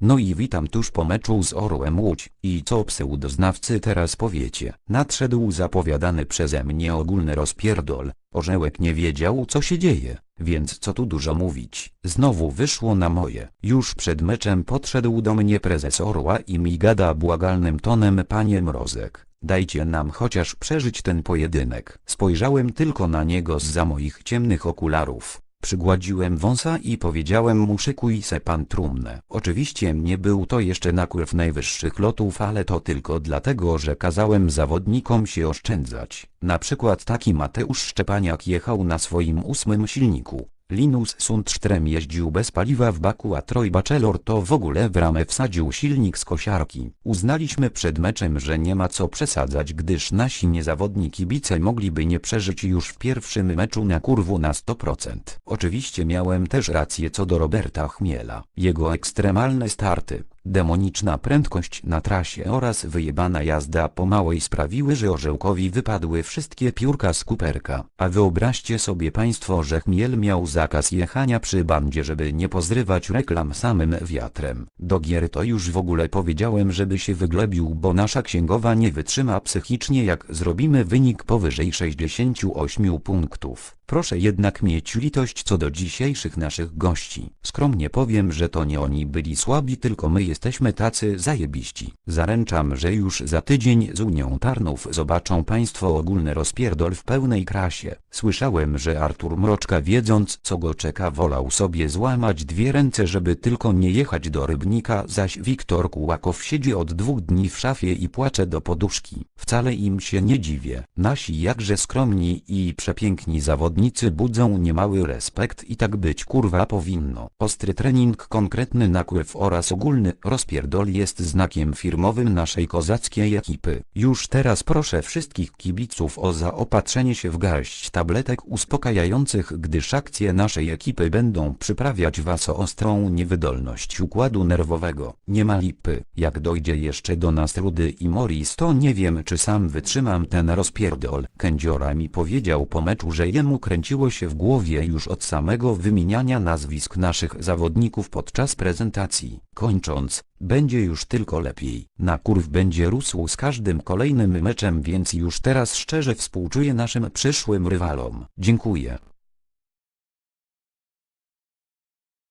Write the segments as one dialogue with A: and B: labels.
A: No i witam tuż po meczu z Orłem Łódź. I co pseudoznawcy teraz powiecie? Nadszedł zapowiadany przeze mnie ogólny rozpierdol. Orzełek nie wiedział co się dzieje, więc co tu dużo mówić. Znowu wyszło na moje. Już przed meczem podszedł do mnie prezes Orła i mi gada błagalnym tonem panie Mrozek. Dajcie nam chociaż przeżyć ten pojedynek. Spojrzałem tylko na niego zza moich ciemnych okularów. Przygładziłem wąsa i powiedziałem mu szykuj se pan trumnę. Oczywiście nie był to jeszcze nakływ najwyższych lotów, ale to tylko dlatego, że kazałem zawodnikom się oszczędzać. Na przykład taki Mateusz Szczepaniak jechał na swoim ósmym silniku. Linus Sundström jeździł bez paliwa w baku, a Troy Bachelor to w ogóle w ramę wsadził silnik z kosiarki. Uznaliśmy przed meczem, że nie ma co przesadzać, gdyż nasi niezawodni kibice mogliby nie przeżyć już w pierwszym meczu na kurwu na 100%. Oczywiście miałem też rację co do Roberta Chmiela. Jego ekstremalne starty, demoniczna prędkość na trasie oraz wyjebana jazda po małej sprawiły, że orzełkowi wypadły wszystkie piórka z kuperka. A wyobraźcie sobie państwo, że Chmiel miał zakaz jechania przy bandzie, żeby nie pozrywać reklam samym wiatrem. Do gier to już w ogóle powiedziałem, żeby się wyglebił, bo nasza księgowa nie wytrzyma psychicznie jak zrobimy wynik powyżej 68 punktów. Proszę jednak mieć litość co do dzisiejszych naszych gości. Skromnie powiem, że to nie oni byli słabi, tylko my jesteśmy tacy zajebiści. Zaręczam, że już za tydzień z Unią Tarnów zobaczą Państwo ogólny rozpierdol w pełnej krasie. Słyszałem, że Artur Mroczka wiedząc co go czeka wolał sobie złamać dwie ręce, żeby tylko nie jechać do Rybnika, zaś Wiktor Kułakow siedzi od dwóch dni w szafie i płacze do poduszki. Wcale im się nie dziwię. Nasi jakże skromni i przepiękni zawodnicy budzą niemały respekt i tak być kurwa powinno. Ostry trening, konkretny nakływ oraz ogólny rozpierdol jest znakiem firmowym naszej kozackiej ekipy. Już teraz proszę wszystkich kibiców o zaopatrzenie się w garść tabletek uspokajających, gdyż akcje naszej ekipy będą przyprawiać was o ostrą niewydolność układu nerwowego. Nie ma lipy. Jak dojdzie jeszcze do nas Rudy i Morris to nie wiem czy sam wytrzymam ten rozpierdol. Kędziora mi powiedział po meczu, że jemu kręciło się w głowie już od samego wymieniania nazwisk naszych zawodników podczas prezentacji. Kończąc, będzie już tylko lepiej. Na kurw będzie rósł z każdym kolejnym meczem, więc już teraz szczerze współczuję naszym przyszłym rywalom. Dziękuję.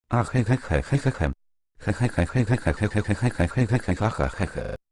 A: A he he he he he he. He he he he he he he he he he he he he he he he he.